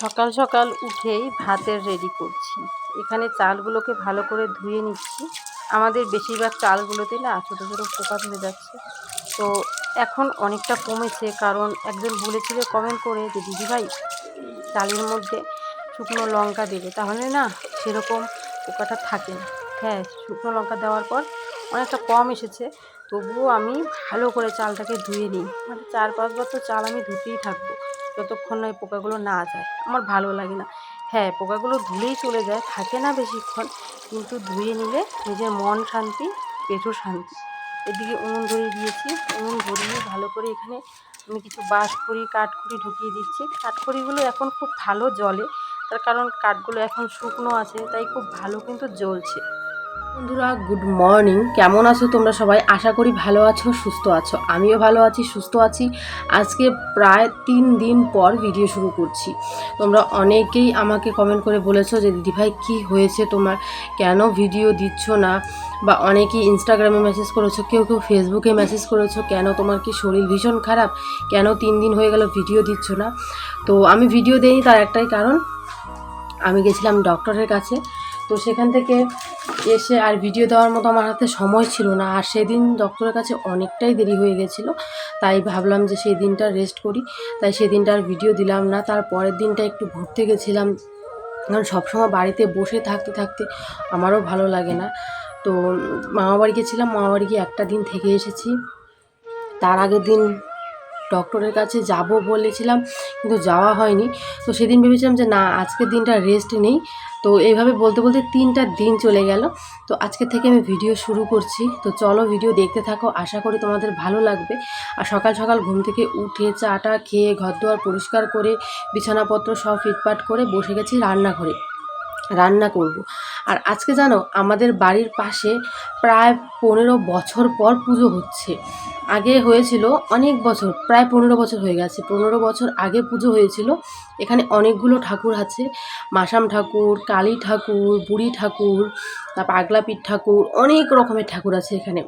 সকাল সকাল উঠেই ভাতের রেডি করছি। এখানে চালগুলোকে ভালো করে ধুয়ে নিচ্ছি। আমাদের বেশিরভাগ চালগুলোতে না ছোটো ছোটো পোকা ধরে যাচ্ছে। তো এখন অনেকটা কমেছে কারণ একজন বলেছিল কমেন্ট করে যে দিদিভাই চালের মধ্যে শুকনো লঙ্কা দেবে। তাহলে না সেরকম পোকাটা থাকে না। হ্যাঁ শুকনো লঙ্কা দেওয়ার পর অনেকটা কম এসেছে, তবুও আমি ভালো করে চালটাকে ধুয়ে নিই। মানে চার পাঁচবার তো চাল আমি ধুতেই থাকব, যতক্ষণ না পোকাগুলো না যায়। আমার ভালো লাগে না। হ্যাঁ পোকাগুলো ধুলেই চলে যায়, থাকে না বেশিক্ষণ, কিন্তু ধুয়ে নিলে নিজের মন শান্তি, পেটও শান্তি। এদিকে উনুন ধরিয়ে দিয়েছি। উনুন ধরিয়ে ভালো করে এখানে আমি কিছু বাঁশখড়ি কাঠখড়ি ঢুকিয়ে দিচ্ছি। কাঠখড়িগুলো এখন খুব ভালো জ্বলে তার কারণ কাঠগুলো এখন শুকনো আছে, তাই খুব ভালো কিন্তু জ্বলছে। বন্ধুরা গুড মর্নিং কেমন আছো তোমরা সবাই? আশা করি ভালো আছো, সুস্থ আছো। আমিও ভালো আছি, সুস্থ আছি। আজকে প্রায় তিন দিন পর ভিডিও শুরু করছি। তোমরা অনেকেই আমাকে কমেন্ট করে বলেছ যে দিদিভাই কি হয়েছে তোমার? কেন ভিডিও দিচ্ছ না? বা অনেকেই ইনস্টাগ্রামে মেসেজ করেছ, কেউ কেউ ফেসবুকে মেসেজ করেছ, কেন তোমার কি শরীর ভীষণ খারাপ? কেন তিন দিন হয়ে গেল ভিডিও দিচ্ছ না? তো আমি ভিডিও দিইনি, তার একটাই কারণ, আমি গেছিলাম ডক্টরের কাছে। তো সেখান থেকে এসে আর ভিডিও দেওয়ার মতো আমার হাতে সময় ছিল না। আর সেদিন ডক্টরের কাছে অনেকটাই দেরি হয়ে গেছিল, তাই ভাবলাম যে সেই দিনটা রেস্ট করি। তাই সেদিনটা আর ভিডিও দিলাম না। তার পরের দিনটা একটু ঘুরতে গেছিলাম। কারণ সবসময় বাড়িতে বসে থাকতে থাকতে আমারও ভালো লাগে না। তো মামা বাড়ি গেছিলাম। মামা বাড়ি গিয়ে একটা দিন থেকে এসেছি। তার আগের দিন ডক্টরের কাছে যাব বলেছিলাম, কিন্তু যাওয়া হয়নি। তো সেদিন ভেবেছিলাম যে না, আজকের দিনটা রেস্ট নেই। তো এইভাবে বলতে বলতে তিনটা দিন চলে গেল। তো আজকে থেকে আমি ভিডিও শুরু করছি। তো চলো ভিডিও দেখতে থাকো, আশা করি তোমাদের ভালো লাগবে। আর সকাল সকাল ঘুম থেকে উঠে চাটা খেয়ে ঘর দুয়ার পরিষ্কার করে, বিছানাপত্র সব ফিটপাট করে বসে গেছি রান্নাঘরে। রান্না করব। আর আজকে জানো, আমাদের বাড়ির পাশে প্রায় পনেরো বছর পর পুজো হচ্ছে। আগে হয়েছিল অনেক বছর, প্রায় পনেরো বছর হয়ে গেছে। পনেরো বছর আগে পুজো হয়েছিল, এখানে অনেকগুলো ঠাকুর আছে। মাসাম ঠাকুর, কালী ঠাকুর, বুড়ি ঠাকুর, তারপর আগলাপীঠ ঠাকুর, অনেক রকমের ঠাকুর আছে এখানে।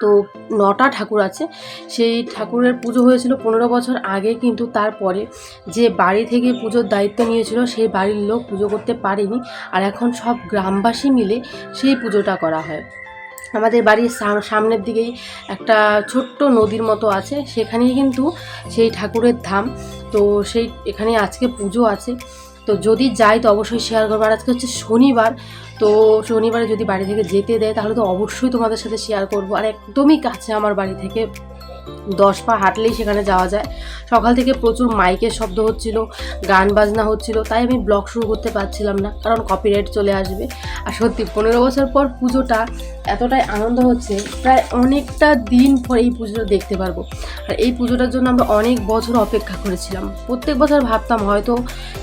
তো নটা ঠাকুর আছে। সেই ঠাকুরের পুজো হয়েছিল পনেরো বছর আগে কিন্তু তারপরে। যে বাড়ি থেকে পুজোর দায়িত্ব নিয়েছিল সেই বাড়ির লোক পুজো করতে পারেনি আর এখন সব গ্রামবাসী মিলে সেই পুজোটা করা হয়। আমাদের বাড়ির সাম- সামনের দিকেই একটা ছোট্ট নদীর মতো আছে। সেখানেই কিন্তু সেই ঠাকুরের ধাম। তো সেই, এখানে আজকে পুজো আছে। তো যদি যাই তো অবশ্যই শেয়ার করব। আর আজকে হচ্ছে শনিবার, তো শনিবারে যদি বাড়ি থেকে যেতে দেয় তাহলে তো অবশ্যই তোমাদের সাথে শেয়ার করব। আর একদমই কাছে আমার বাড়ি থেকে দশ পা হাঁটলেই সেখানে যাওয়া যায়। সকাল থেকে প্রচুর মাইকের শব্দ হচ্ছিল, গান বাজনা হচ্ছিল, তাই আমি ব্লগ শুরু করতে পারছিলাম না, কারণ কপিরাইট চলে আসবে। আর সত্যি, পনেরো বছর পর পুজোটা এতটাই আনন্দ হচ্ছে, প্রায় অনেকটা দিন পর এই পুজোটা দেখতে পারব। আর এই পুজোটার জন্য আমরা অনেক বছর অপেক্ষা করেছিলাম। প্রত্যেক বছর ভাবতাম হয়তো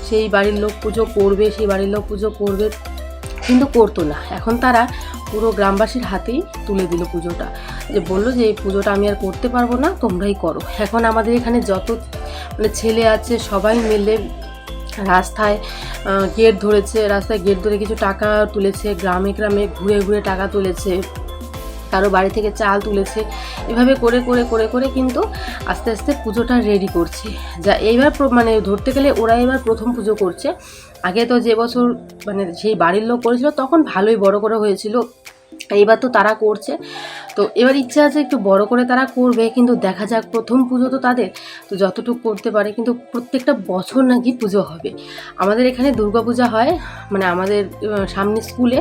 সেই বাড়ির লোক পুজো করবে, সেই বাড়ির লোক পুজো করবে কিন্তু করতো না। এখন তারা পুরো গ্রামবাসীর হাতেই তুলে দিল পুজোটা। যে বলল যে, এই পুজোটা আমি আর করতে পারব না, তোমরাই করো। এখন আমাদের এখানে যত মানে ছেলে আছে, সবাই মিলে রাস্তায় গেট ধরেছে, রাস্তায় গেট ধরে কিছু টাকা তুলেছে, গ্রামে গ্রামে ঘুরে ঘুরে টাকা তুলেছে, কারও বাড়ি থেকে চাল তুলেছে। এভাবে করে করে করে করে কিন্তু আস্তে আস্তে পুজোটা রেডি করছে। যা এইবার মানে ধরতে গেলে ওরা এবার প্রথম পুজো করছে। আগে তো যে বছর মানে সেই বাড়ির লোক করেছিল, তখন ভালোই বড় করে হয়েছিল। এইবার তো তারা করছে। তো এবার ইচ্ছা আছে একটু বড় করে তারা করবে, কিন্তু দেখা যাক প্রথম পুজো তো তাদের। তো যতটুকু করতে পারে, কিন্তু প্রত্যেকটা বছর নাকি পুজো হবে। আমাদের এখানে দুর্গাপূজা হয় মানে আমাদের সামনে স্কুলে।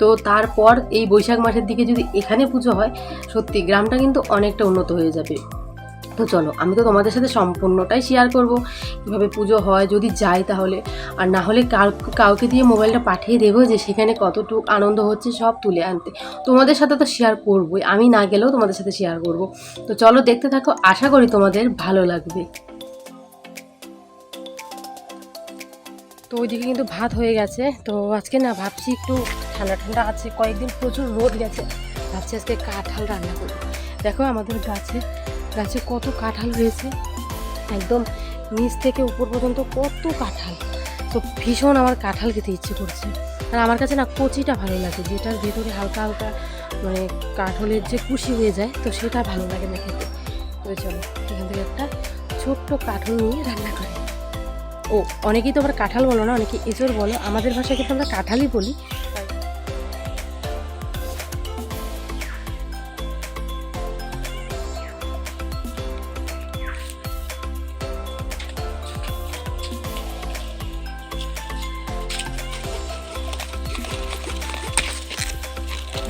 তো তারপর এই বৈশাখ মাসের দিকে যদি এখানে পুজো হয়, সত্যি গ্রামটা কিন্তু অনেকটা উন্নত হয়ে যাবে। তো চলো, আমি তো তোমাদের সাথে সম্পূর্ণটাই শেয়ার করব। কীভাবে পুজো হয়, যদি যাই তাহলে। আর না হলে কাউ- কাউকে দিয়ে মোবাইলটা পাঠিয়ে দেবো যে সেখানে কতটুকু আনন্দ হচ্ছে সব তুলে আনতে। তোমাদের সাথে তো শেয়ার করবোই, আমি না গেলেও তোমাদের সাথে শেয়ার করব। তো চলো, দেখতে থাকো, আশা করি তোমাদের ভালো লাগবে। তো ওইদিকে কিন্তু ভাত হয়ে গেছে, তো আজকে না ভাবছি একটু ঠান্ডা ঠান্ডা আছে, কয়েকদিন প্রচুর রোদ গেছে। ভাবছি আজকে কাঁঠাল রান্না করব। দেখো আমাদের গাছে গাছে কত কাঁঠাল হয়েছে? একদম নিচ থেকে উপর পর্যন্ত কত কাঁঠাল। তো ভীষণ আমার কাঁঠাল খেতে ইচ্ছে করছে। আর আমার কাছে না কচিটা ভালো লাগে, যেটার ভেতরে হালকা হালকা মানে কাঠলের যে কুশি হয়ে যায়, তো সেটা ভালো লাগে না খেতে। তো চলো, এখান থেকে একটা ছোট্ট কাঁঠাল নিয়ে রান্না করে। ও, অনেকেই তো আবার কাঁঠাল বলো না, অনেকে এঁচড় বলো। আমাদের ভাষায় কিন্তু আমরা কাঁঠালই বলি।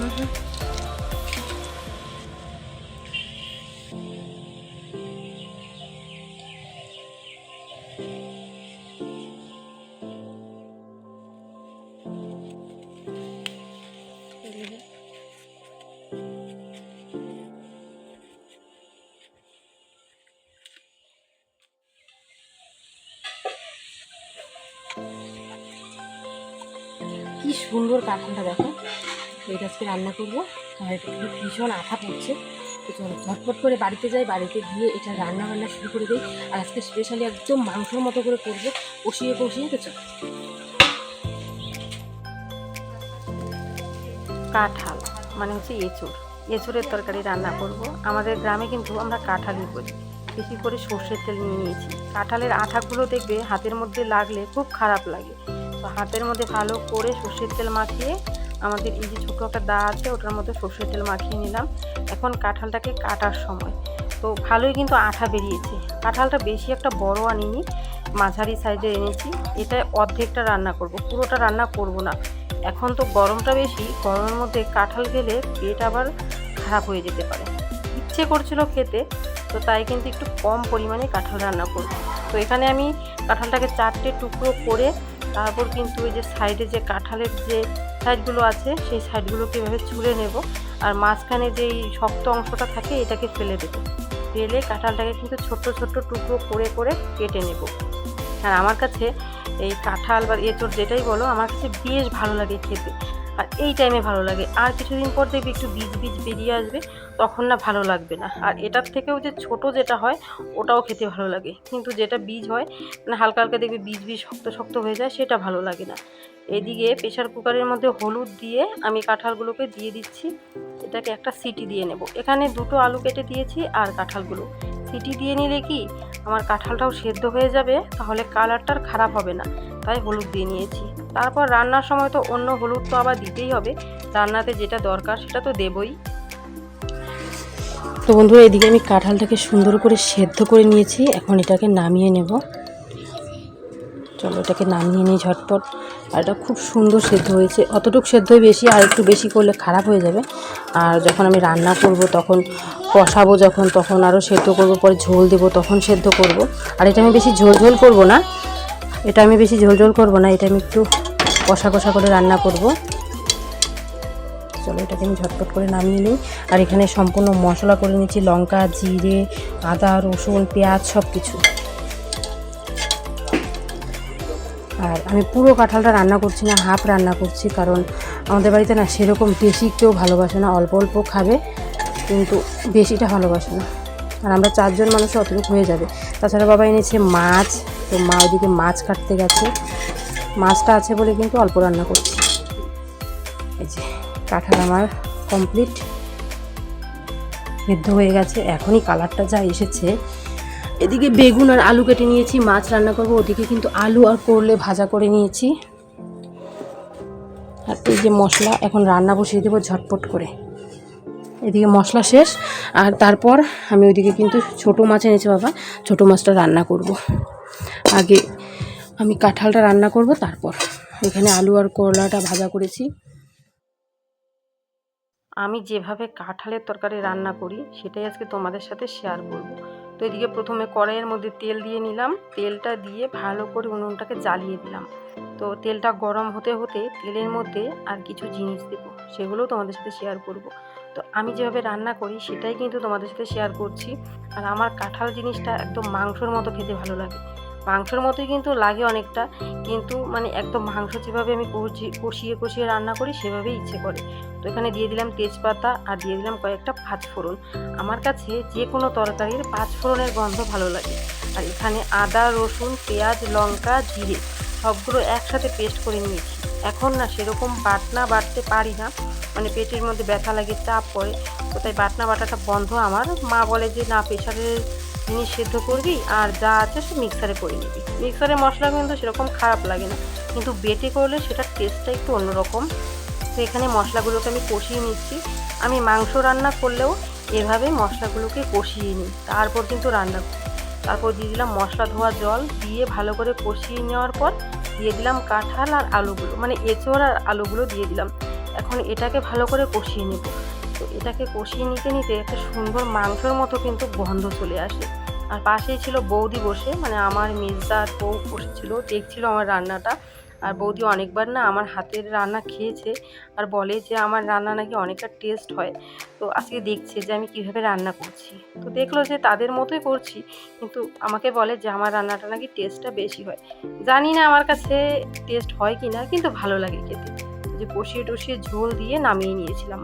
কি সুন্দর কাঁঠালটা দেখো। এটা আজকে রান্না করব। আর এটা ভীষণ আঠা পড়ছে। তো চলো, ঝটপট করে বাড়িতে যাই, বাড়িতে গিয়ে এটা রান্না বান্না শুরু করে দিই। আর আজকে স্পেশালি একদম মাংসর মতো করে করব, কষিয়ে কষিয়ে, তো চলো। কাঁঠাল মানে হচ্ছে এঁচড়। এঁচড়ের তরকারি রান্না করব। আমাদের গ্রামে কিন্তু আমরা কাঁঠালই করি। বেশি করে সর্ষের তেল নিয়ে নিয়েছি। কাঁঠালের আঠাগুলো দেখবে হাতের মধ্যে লাগলে খুব খারাপ লাগে। তো হাতের মধ্যে ভালো করে সর্ষের তেল মাখিয়ে আমাদের এই যে ছোটো একটা দা আছে, ওটার মধ্যে সর্ষের তেল মাখিয়ে নিলাম। এখন কাঁঠালটাকে কাটার সময়। তো ভালোই কিন্তু আঠা বেরিয়েছে। কাঁঠালটা বেশি একটা বড় আনিনি, মাঝারি সাইজে এনেছি। এটা অর্ধেকটা রান্না করব। পুরোটা রান্না করব না। এখন তো গরমটা বেশি, গরমের মধ্যে কাঁঠাল গেলে পেট আবার খারাপ হয়ে যেতে পারে। ইচ্ছে করছিল খেতে, তো তাই কিন্তু একটু কম পরিমাণে কাঁঠাল রান্না করব। তো এখানে আমি কাঁঠালটাকে চারটে টুকরো করে, তারপর কিন্তু ওই যে সাইডে যে কাঁঠালের যে সাইডগুলো আছে, সেই সাইডগুলোকে এভাবে চুলে নেব আর মাঝখানে যেই শক্ত অংশটা থাকে এটাকে ফেলে দেবো। ফেলে কাঁঠালটাকে কিন্তু ছোট্ট ছোট্ট টুকরো করে করে কেটে নেব। আর আমার কাছে এই কাঁঠাল বা এঁচড় যেটাই বলো, আমার কাছে বেশ ভালো লাগে খেতে। আর এই টাইমে ভালো লাগে। আর কিছুদিন পর দেখবি একটু বীজ বীজ বেরিয়ে আসবে, তখন না ভালো লাগবে না। আর এটার থেকেও যে ছোট যেটা হয়, ওটাও খেতে ভালো লাগে। কিন্তু যেটা বীজ হয় মানে হালকা হালকা দেখবি বীজ বীজ শক্ত শক্ত হয়ে যায়, সেটা ভালো লাগে না। এদিকে প্রেশার কুকারের মধ্যে হলুদ দিয়ে আমি কাঁঠালগুলোকে দিয়ে দিচ্ছি। এটাকে একটা সিটি দিয়ে নেব। এখানে দুটো আলু কেটে দিয়েছি আর কাঁঠালগুলো। সিটি দিয়ে নিলে কি, আমার কাঁঠালটাও সেদ্ধ হয়ে যাবে, তাহলে কালারটার খারাপ হবে না। তাই হলুদ দিয়ে নিয়েছি। তারপর রান্নার সময় তো অন্য হলুদ তো আবার দিতেই হবে। রান্নাতে যেটা দরকার সেটা তো দেবই। তো বন্ধুরা, এদিকে আমি কাঁঠালটাকে সুন্দর করে সেদ্ধ করে নিয়েছি। এখন এটাকে নামিয়ে নেব। চলো এটাকে নামিয়ে নিই ঝটপট। আর এটা খুব সুন্দর সেদ্ধ হয়েছে। অতটুকু সেদ্ধই বেশি, আর একটু বেশি করলে খারাপ হয়ে যাবে। আর যখন আমি রান্না করব, তখন কষাবো যখন, তখন আরও সেদ্ধ করব, পরে ঝোল দেবো, তখন সেদ্ধ করব। আর এটা আমি বেশি ঝোল ঝোল করব না। এটা আমি বেশি ঝোল ঝোল করব না, এটা আমি একটু কষা কষা করে রান্না করব। চলো এটাকে আমি ঝটপট করে নামিয়ে নিই। আর এখানে সম্পূর্ণ মশলা করে নিচ্ছি লঙ্কা, জিরে, আদা, রসুন, পেঁয়াজ সব কিছু আর আমি পুরো কাঁঠালটা রান্না করছি না, হাফ রান্না করছি, কারণ আমাদের বাড়িতে না সেরকম বেশি কেউ ভালোবাসে না, অল্প অল্প খাবে, কিন্তু বেশিটা ভালোবাসে না। আর আমরা চারজন মানুষ অতটুকু হয়ে যাবে। তাছাড়া বাবা এনেছে মাছ, তো মা ওইদিকে মাছ কাটতে গেছে। মাছটা আছে বলে কিন্তু অল্প রান্না করছি। এই যে, কাঁঠাল আমার কমপ্লিট সেদ্ধ হয়ে গেছে। এখনই কালারটা যা এসেছে। এদিকে বেগুন আর আলু কেটে নিয়েছি, মাছ রান্না করব। ওদিকে কিন্তু আলু আর করলে ভাজা করে নিয়েছি। আর এই যে মশলা, এখন রান্না বসিয়ে দেবো ঝটপট করে। এদিকে মশলা শেষ। আর তারপর আমি ওইদিকে কিন্তু ছোটো মাছ এনেছি বাবা। ছোটো মাছটা রান্না করব। আগে আমি কাঁঠালটা রান্না করব, তারপর এখানে আলু আর করলাটা ভাজা করেছি। আমি যেভাবে কাঁঠালের তরকারি রান্না করি, সেটাই আজকে তোমাদের সাথে শেয়ার করব। তো এদিকে প্রথমে কড়াইয়ের মধ্যে তেল দিয়ে নিলাম। তেলটা দিয়ে ভালো করে উনুনটাকে জ্বালিয়ে দিলাম। তো তেলটা গরম হতে হতে তেলের মধ্যে আর কিছু জিনিস দেবো, সেগুলোও তোমাদের সাথে শেয়ার করব। তো আমি যেভাবে রান্না করি সেটাই কিন্তু তোমাদের সাথে শেয়ার করছি। আর আমার কাঁঠাল জিনিসটা একদম মাংসর মতো খেতে ভালো লাগে। মাংসর মতোই কিন্তু লাগে অনেকটা, কিন্তু মানে একদম মাংস যেভাবে আমি কষি- কষিয়ে কষিয়ে রান্না করি সেভাবেই ইচ্ছে করে। তো এখানে দিয়ে দিলাম তেজপাতা আর দিয়ে দিলাম কয়েকটা পাঁচফোড়ন। আমার কাছে যে কোনো তরকারির পাঁচফোড়নের গন্ধ ভালো লাগে। আর এখানে আদা, রসুন, পেঁয়াজ, লঙ্কা, জিরে সবগুলো একসাথে পেস্ট করে নিয়েছি। এখন না সেরকম বাটনা বাটতে পারি না। মানে পেটের মধ্যে ব্যথা লাগে, চাপ পড়ে। তো তাই বাটনা বাটাটা বন্ধ আমার। মা বলে যে, না, প্রেশারের জিনিস সেদ্ধ করবি আর যা আছে সে মিক্সারে করে নিবি। মিক্সারের মশলা কিন্তু সেরকম খারাপ লাগে না। কিন্তু বেটে করলে সেটার টেস্টটা একটু অন্যরকম। তো এখানে মশলাগুলোকে আমি কষিয়ে নিচ্ছি। আমি মাংস রান্না করলেও এভাবে মশলাগুলোকে কষিয়ে নিই। তারপর কিন্তু রান্না করি। তারপর দিয়ে দিলাম মশলা ধোয়া জল। দিয়ে ভালো করে কষিয়ে নেওয়ার পর দিয়ে দিলাম কাঁঠাল আর আলুগুলো মানে এঁচড় আর আলুগুলো দিয়ে দিলাম। এখন এটাকে ভালো করে কষিয়ে নেব। তো এটাকে কষিয়ে নিতে নিতে একটা সুন্দর মাংসের মতো কিন্তু গন্ধ চলে আসে। আর পাশেই ছিল বৌদি বসে মানে আমার মেজদার বউ বসেছিল, দেখছিল আমার রান্নাটা। আর বৌদি অনেকবার না আমার হাতের রান্না খেয়েছে আর বলে যে আমার রান্না নাকি অনেকটা টেস্ট হয়। তো আজকে দেখছে যে আমি কীভাবে রান্না করছি। তো দেখল যে তাদের মতোই করছি, কিন্তু আমাকে বলে যে আমার রান্নাটা নাকি টেস্টটা বেশি হয়। জানি না আমার কাছে টেস্ট হয় কি না কিন্তু ভালো লাগে খেতে। যে কষিয়ে টষিয়ে ঝোল দিয়ে নামিয়ে নিয়েছিলাম।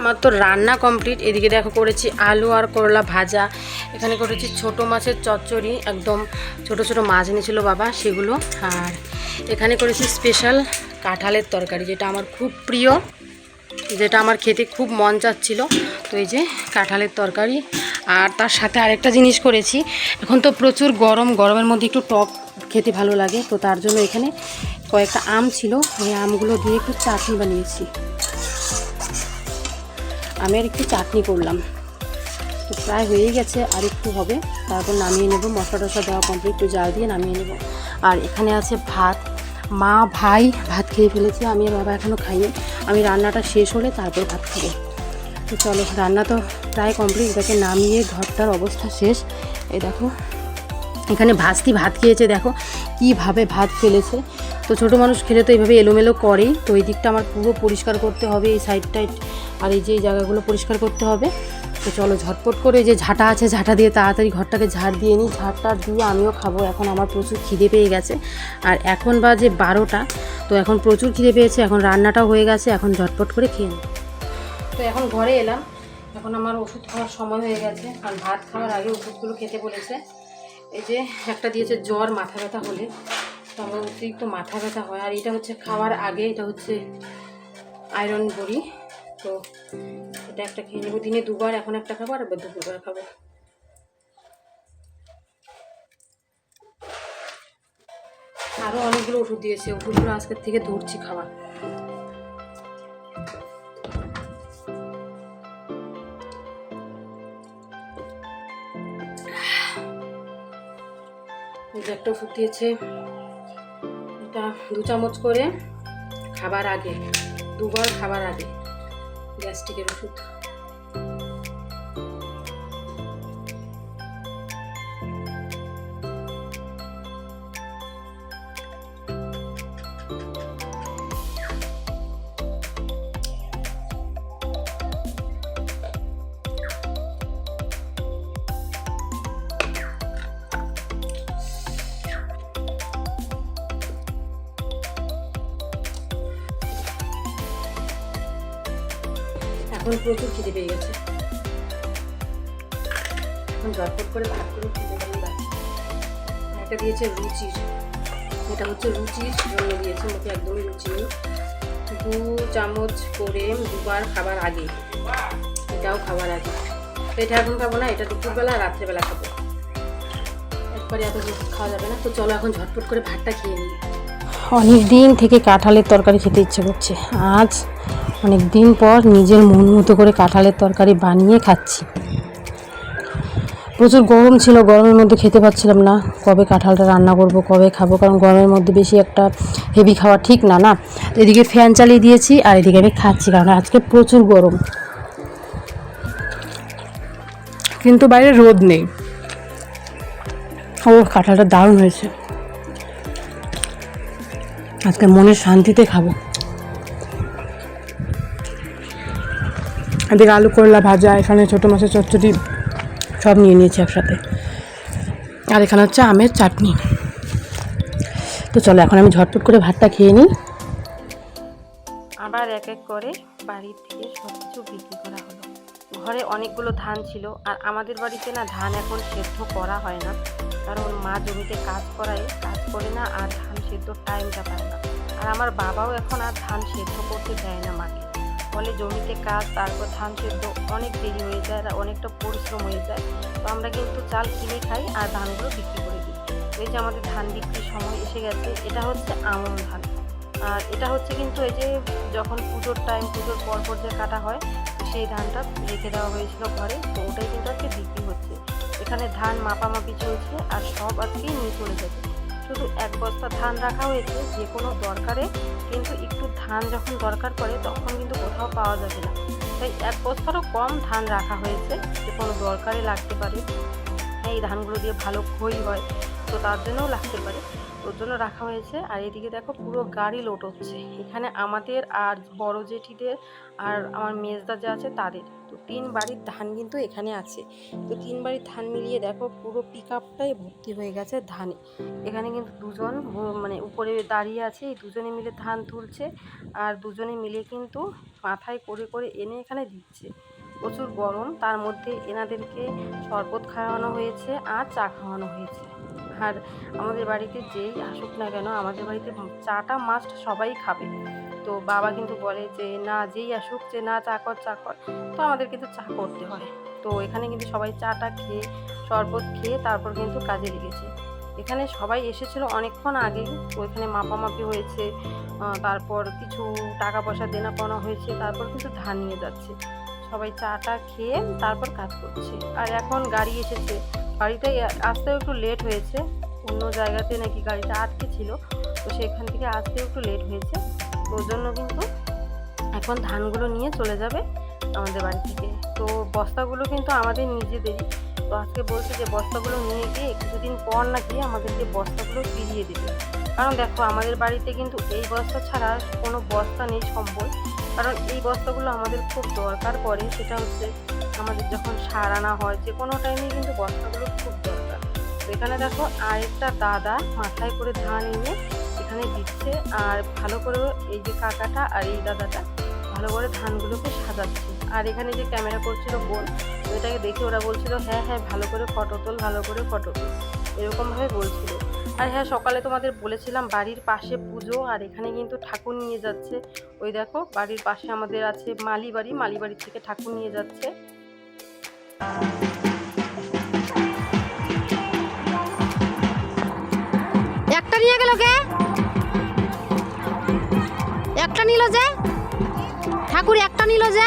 আমার তো রান্না কমপ্লিট এদিকে দেখো করেছি আলু আর করলা ভাজা। এখানে করেছি ছোট মাছের চচ্চড়ি, একদম ছোট ছোট মাছ এনেছিল বাবা সেগুলো। আর এখানে করেছি স্পেশাল কাঁঠালের তরকারি, যেটা আমার খুব প্রিয়, যেটা আমার খেতে খুব মন চাচ্ছিল। তো এই যে কাঁঠালের তরকারি। আর তার সাথে আরেকটা জিনিস করেছি। এখন তো প্রচুর গরম, গরমের মধ্যে একটু টক খেতে ভালো লাগে। তো তার জন্য এখানে কয়েকটা আম ছিল, ওই আমগুলো দিয়ে একটু চাটনি বানিয়েছি। আমি আর একটু চাটনি করলাম। তো প্রায় হয়েই গেছে, আর একটু হবে। তারপর নামিয়ে নেব, মশলা টশলা দেওয়া কমপ্লিট একটু জাল দিয়ে নামিয়ে নেব। আর এখানে আছে ভাত। মা, ভাই, ভাত খেয়ে ফেলেছে, আমি বাবা এখনও খাইনি। আমি রান্নাটা শেষ হলে তারপর ভাত খাব। তো চলো, রান্না তো প্রায় কমপ্লিট এটাকে নামিয়ে ঘরটার অবস্থা শেষ। এই দেখো, এখানে ভাস্তি ভাত খেয়েছে, দেখো। কীভাবে ভাত ফেলেছে। তো ছোটো মানুষ খেলে তো এইভাবে এলোমেলো করেই, তো এই দিকটা আমার পুরো পরিষ্কার করতে হবে, এই সাইড টাইড আর এই যে এই জায়গাগুলো পরিষ্কার করতে হবে। তো চলো ঝটপট করে যে ঝাঁটা আছে, ঝাঁটা দিয়ে তাড়াতাড়ি ঘরটাকে ঝাড় দিয়ে নিই। ঝাড়টা দিয়ে আমিও খাব, এখন আমার প্রচুর খিদে পেয়ে গেছে। আর এখন বাজে বারোটা, তো এখন প্রচুর খিদে পেয়েছে, এখন রান্নাটাও হয়ে গেছে, এখন ঝটপট করে খেয়ে নিই। তো এখন ঘরে এলাম, এখন আমার ওষুধ খাওয়ার সময় হয়ে গেছে, কারণ ভাত খাওয়ার আগে ওষুধগুলো খেতে বলেছে। এই যে একটা দিয়েছে জ্বর, মাথা ব্যথা হলে। আমার অতিরিক্ত মাথা ব্যথা হয়, আর এটা হচ্ছে খাওয়ার আগে, এটা হচ্ছে আয়রন বড়ি। তো এটা একটা খেয়ে নেব। দিনে দুবার এখন একটা খাব আর দুপুরবার খাব। আরও অনেকগুলো ওষুধ দিয়েছে। ওষুধগুলো আজকের থেকে ধরছি খাওয়া। একটা ওষুধ দিয়েছে। দু চামচ করে খাবার আগে দুবার খাবার আগে গ্যাস্ট্রিকের ওষুধ এখন প্রচুর খিদে পেয়ে গেছে। এখন ঝটপট করে ভাত করে খেতে পারি একটা দিয়েছে রুচির। এটা হচ্ছে রুচির জন্য দিয়েছে মুখে একদমই রুচি নেই। দু চামচ করে দুবার খাবার আগে। এটাও খাবার আগে। এটা এখন খাব না, এটা দুপুরবেলা, রাত্রেবেলা খাব। একবারে এত খাওয়া যাবে না। তো চলো এখন ঝটপট করে ভাতটা খেয়ে নিই। অনেক দিন থেকে কাঁঠালের তরকারি খেতে ইচ্ছে করছে। আজ অনেক দিন পর নিজের মন মতো করে কাঁঠালের তরকারি বানিয়ে খাচ্ছি। প্রচুর গরম ছিল, গরমের মধ্যে খেতে পাচ্ছিলাম না। কবে কাঁঠালটা রান্না করব, কবে খাব? কারণ গরমের মধ্যে বেশি একটা হেভি খাওয়া ঠিক না না? এদিকে ফ্যান চালিয়ে দিয়েছি আর এদিকে আমি খাচ্ছি, কারণ আজকে প্রচুর গরম। কিন্তু বাইরে রোদ নেই। ও কাঁঠালটা দারুণ হয়েছে। আজকে মনের শান্তিতে খাব। এদিকে আলু করলা ভাজা, এখানে ছোটো মাছের চচ্চড়ি সব নিয়ে নিয়েছি একসাথে। আর এখানে হচ্ছে আমের চাটনি। তো চলো, এখন আমি ঝটপট করে ভাতটা খেয়ে নিই। আবার এক এক করে বাড়ির থেকে সব কিছু বিক্রি করা হলো। ঘরে অনেকগুলো ধান ছিল, আর আমাদের বাড়িতে না ধান এখন সেদ্ধ করা হয় না। কারণ মা জমিতে কাজ করায়, কাজ করে না আর ধান সেদ্ধ টাইমটা পায় না। আর আমার বাবাও এখন আর ধান সেদ্ধ করতে দেয় না মাকে। বলে জমিতে কাজ, তারপর ধান সেদ্ধ অনেক দেরি হয়ে যায় আর অনেকটা পরিশ্রম হয়ে যায়। তো আমরা কিন্তু চাল কিনে খাই আর ধানগুলো বিক্রি করে দিই। এই যে আমাদের ধান বিক্রির সময় এসে গেছে, এটা হচ্ছে আমন ধান। আর এটা হচ্ছে কিন্তু এই যে যখন পুজোর টাইম পুজোর পর পর যে কাটা হয়, সেই ধানটা রেখে দেওয়া হয়েছিল ঘরে। তো ওটাই কিন্তু আজকে বিক্রি হচ্ছে। এখানে ধান মাপামাপি চলছে আর সব আজকে নিয়ে চলে যাবে শুধু এক বস্তা ধান রাখা হয়েছে, যে কোনো দরকারে। কিন্তু একটু ধান যখন দরকার পড়ে, তখন কিন্তু কোথাও পাওয়া যাবে না। তাই এক বস্তারও কম ধান রাখা হয়েছে, যে কোনো দরকারে লাগতে পারে। এই ধানগুলো দিয়ে ভালো খই হয়, তো তার জন্যও লাগতে পারে। ওর জন্য রাখা হয়েছে। আর এদিকে দেখো পুরো গাড়ি লোড হচ্ছে। এখানে আমাদের আর বড় জেঠিদের আর আমার মেজদা যে আছে তাদের। তো তিন বাড়ির ধান কিন্তু এখানে আছে। তো তিন বাড়ির ধান মিলিয়ে দেখো পুরো পিক আপটাই ভর্তি হয়ে গেছে ধানে। এখানে কিন্তু দুজন মানে উপরে দাঁড়িয়ে আছে। এই দুজনে মিলে ধান তুলছে। আর দুজনে মিলে কিন্তু মাথায় করে করে এনে এখানে দিচ্ছে। প্রচুর গরম। তার মধ্যে এনাদেরকে শরবত খাওয়ানো হয়েছে আর চা খাওয়ানো হয়েছে। আর আমাদের বাড়িতে যেই আসুক না কেন, আমাদের বাড়িতে চাটা মাস্ট সবাই খাবে। তো বাবা কিন্তু বলে যে, না, যেই আসুক, যে না, চা কর চা কর। তো আমাদের কিন্তু চা করতে হয়। তো এখানে কিন্তু সবাই চাটা খেয়ে, শরবত খেয়ে তারপর কিন্তু কাজে লেগেছে। এখানে সবাই এসেছিল অনেকক্ষণ আগেই। তো এখানে মাপামাপি হয়েছে তারপর কিছু টাকা পয়সা দেনা পাওনা হয়েছে, তারপর কিন্তু ধান নিয়ে যাচ্ছে। সবাই চাটা খেয়ে তারপর কাজ করছে। আর এখন গাড়ি এসেছে। গাড়িটা আসতেও একটু লেট হয়েছে। অন্য জায়গাতে নাকি গাড়িটা আটকে ছিল। তো সেখান থেকে আসতেও একটু লেট হয়েছে। ওর জন্য কিন্তু এখন ধানগুলো নিয়ে চলে যাবে আমাদের বাড়ি থেকে। তো বস্তাগুলো কিন্তু আমাদের নিজেদেরই। তো আজকে বলছে যে বস্তাগুলো নিয়ে গিয়ে কিছুদিন পর নাকি আমাদেরকে বস্তাগুলো ফিরিয়ে দেবে। কারণ দেখো, আমাদের বাড়িতে কিন্তু এই বস্তা ছাড়া কোনো বস্তা নেই সম্বল। কারণ এই বস্তাগুলো আমাদের খুব দরকার পড়ে, সেটা হচ্ছে আমাদের যখন সার আনা হয়, যে কোনো টাইমে কিন্তু বস্তাগুলো খুব দরকার। এখানে দেখো আরেকটা দাদা মাথায় করে ধান এনে এখানে দিচ্ছে, আর ভালো করে এই যে কাকাটা আর এই দাদাটা ভালো করে ধানগুলোকে সাজাচ্ছে। আর এখানে যে ক্যামেরা করছিল বোন তো এটাকে দেখে ওরা বলছিল হ্যাঁ হ্যাঁ ভালো করে ফটো তোল, ভালো করে ফটো তোল। এরকমভাবে বলছিল। আর হ্যাঁ সকালে তোমাদের বলেছিলাম বাড়ির পাশে পুজো, আর এখানে কিন্তু ঠাকুর নিয়ে যাচ্ছে। ওই দেখো, বাড়ির পাশে আমাদের আছে মালি বাড়ি মালি বাড়ি থেকে ঠাকুর নিয়ে যাচ্ছে। একটা নিয়ে গেল কে? একটা নিল যে? ঠাকুর একটা নিল যে?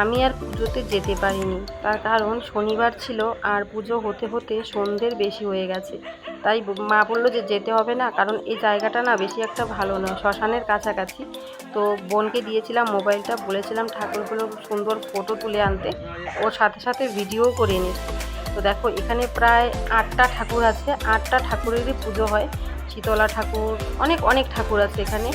আমি আর পুজোতে যেতে পারিনি। তার কারণ শনিবার ছিল আর পুজো হতে হতে সন্ধ্যের বেশি হয়ে গেছে। তাই মা বলল যে যেতে হবে না, কারণ এই জায়গাটা না বেশি একটা ভালো নয়, শ্মশানের কাছাকাছি। তো বোনকে দিয়েছিলাম মোবাইলটা, বলেছিলাম ঠাকুরগুলো সুন্দর ফটো তুলে আনতে। ওর সাথে সাথে ভিডিও করে এনেছে তো দেখো, এখানে প্রায় আটটা ঠাকুর আছে। আটটা ঠাকুরেরই পুজো হয়। শীতলা ঠাকুর, অনেক অনেক ঠাকুর আছে এখানে।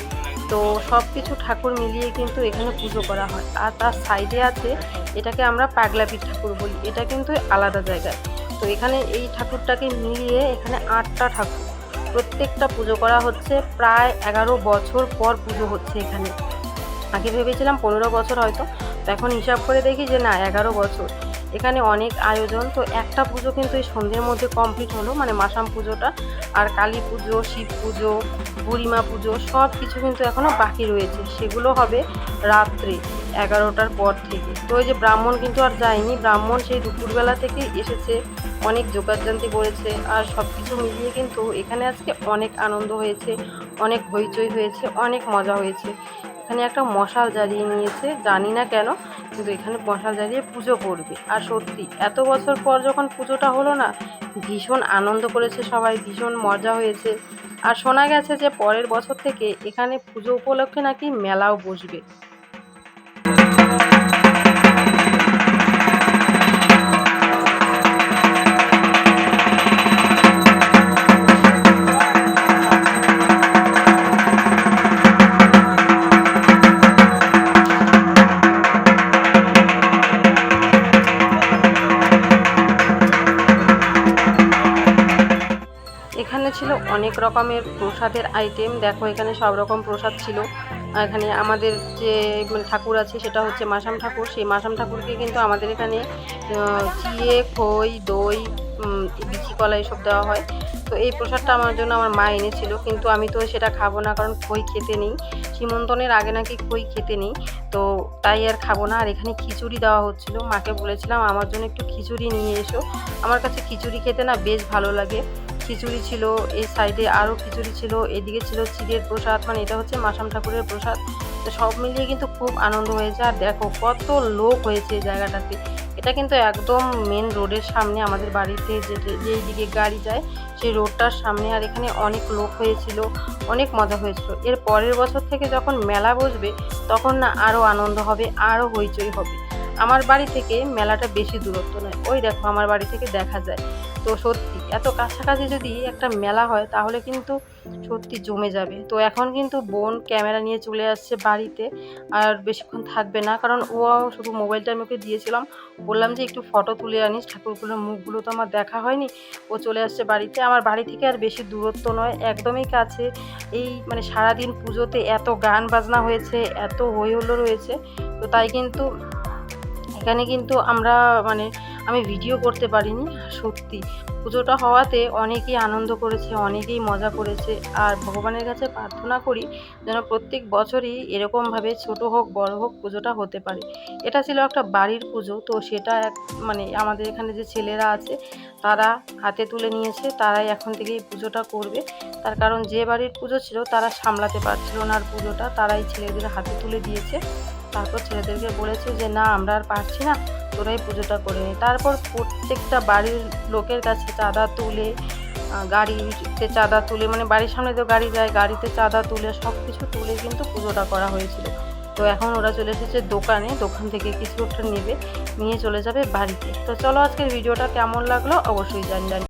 তো সব কিছু ঠাকুর মিলিয়ে কিন্তু এখানে পুজো করা হয়। আর তার সাইডে আছে, এটাকে আমরা পাগলাপি ঠাকুর বলি। এটা কিন্তু আলাদা জায়গায় তো এখানে এই ঠাকুরটাকে মিলিয়ে এখানে আটটা ঠাকুর। প্রত্যেকটা পুজো করা হচ্ছে, প্রায় এগারো বছর পর পুজো হচ্ছে এখানে। আগে ভেবেছিলাম পনেরো বছর হয়তো। তো এখন হিসাব করে দেখি যে না, এগারো বছর। এখানে অনেক আয়োজন। তো একটা পুজো কিন্তু এই সন্ধ্যের মধ্যে কমপ্লিট হলো মানে মাসাম পুজোটা। আর কালী পুজো, শিব পুজো বুড়িমা পুজো, সব কিছু কিন্তু এখনও বাকি রয়েছে। সেগুলো হবে রাত্রে এগারোটার পর থেকে। তো ওই যে ব্রাহ্মণ কিন্তু আর যায়নি। ব্রাহ্মণ সেই দুপুরবেলা থেকে এসেছে, অনেক যোগাযান্তি করেছে আর সব কিছু মিলিয়ে কিন্তু এখানে আজকে অনেক আনন্দ হয়েছে, অনেক হইচই হয়েছে, অনেক মজা হয়েছে। এখানে একটা মশাল জ্বালিয়ে নিয়েছে, জানি না কেন, কিন্তু এখানে মশাল জ্বালিয়ে পুজো করবে। আর সত্যি, এত বছর পর যখন পুজোটা হলো না ভীষণ আনন্দ করেছে সবাই, ভীষণ মজা হয়েছে। আর শোনা গেছে যে পরের বছর থেকে এখানে পুজো উপলক্ষে নাকি মেলাও বসবে। রকমের প্রসাদের আইটেম দেখো, এখানে সব রকম প্রসাদ ছিল। এখানে আমাদের যে মানে ঠাকুর আছে, সেটা হচ্ছে মাসাম ঠাকুর। সেই মাসাম ঠাকুরকে কিন্তু আমাদের এখানে চিড়ে খই, দই বিচি কলা এসব দেওয়া হয়। তো এই প্রসাদটা আমার জন্য আমার মা এনেছিল। কিন্তু আমি তো সেটা খাব না, কারণ খই খেতে নেই। সীমন্তনের আগে নাকি খই খেতে নেই। তো তাই আর খাব না। আর এখানে খিচুড়ি দেওয়া হচ্ছিল। মাকে বলেছিলাম, আমার জন্য একটু খিচুড়ি নিয়ে এসো। আমার কাছে খিচুড়ি খেতে না বেশ ভালো লাগে। খিচুড়ি ছিল, এই সাইডে আরও খিচুড়ি ছিল, এদিকে ছিল চিড়ের প্রসাদ মানে এটা হচ্ছে মাসাম ঠাকুরের প্রসাদ। তো সব মিলিয়ে কিন্তু খুব আনন্দ হয়েছে। আর দেখো কত লোক হয়েছে এই জায়গাটাতে। এটা কিন্তু একদম মেন রোডের সামনে আমাদের বাড়িতে যে দিকে গাড়ি যায়, সেই রোডটার সামনে। আর এখানে অনেক লোক হয়েছিল, অনেক মজা হয়েছিল। এর পরের বছর থেকে যখন মেলা বসবে, তখন না আরও আনন্দ হবে আরও হইচই হবে। আমার বাড়ি থেকে মেলাটা বেশি দূরত্ব নয়। ওই দেখো আমার বাড়ি থেকে দেখা যায়। তো সত্যি এত কাছাকাছি যদি একটা মেলা হয়, তাহলে কিন্তু সত্যি জমে যাবে। তো এখন কিন্তু বোন ক্যামেরা নিয়ে চলে আসছে বাড়িতে, আর বেশিক্ষণ থাকবে না। কারণ ও শুধু মোবাইলটা আমি ওকে দিয়েছিলাম। বললাম যে একটু ফটো তুলে আনিস। ঠাকুরগুলোর মুখগুলো তো আমার দেখা হয়নি। ও চলে আসছে বাড়িতে। আমার বাড়ি থেকে আর বেশি দূরত্ব নয়, একদমই কাছে। এই মানে সারাদিন পুজোতে এত গান বাজনা হয়েছে, এত হই হুল্লোড় রয়েছে তো তাই কিন্তু এখানে কিন্তু আমরা মানে আমি ভিডিও করতে পারিনি, সত্যি। পুজোটা হওয়াতে অনেকেই আনন্দ করেছে, অনেকেই মজা করেছে। আর ভগবানের কাছে প্রার্থনা করি যেন প্রত্যেক বছরই এরকমভাবে ছোট হোক, বড় হোক পুজোটা হতে পারে। এটা ছিল একটা বাড়ির পুজো, তো সেটা এক মানে আমাদের এখানে যে ছেলেরা আছে, তারা হাতে তুলে নিয়েছে, তারাই এখন থেকে এই পুজোটা করবে। তার কারণ যে বাড়ির পুজো ছিল, তারা সামলাতে পারছিল না আর পুজোটা, তারাই ছেলেদের হাতে তুলে দিয়েছে। তারপর ছেলেদেরকে বলেছে যে, না, আমরা আর পারছি না, তোরাই পুজোটা করে নি। তারপর প্রত্যেকটা বাড়ির লোকের কাছে চাঁদা তুলে গাড়িতে চাঁদা তুলে মানে বাড়ির সামনে তো গাড়ি যায়, গাড়িতে চাঁদা তুলে সব কিছু তুলে কিন্তু পুজোটা করা হয়েছিল। তো এখন ওরা চলে এসেছে দোকানে, দোকান থেকে কিছু একটা নেবে, নিয়ে চলে যাবে বাড়িতে। তো চলো আজকের ভিডিওটা কেমন লাগল অবশ্যই জানি জানি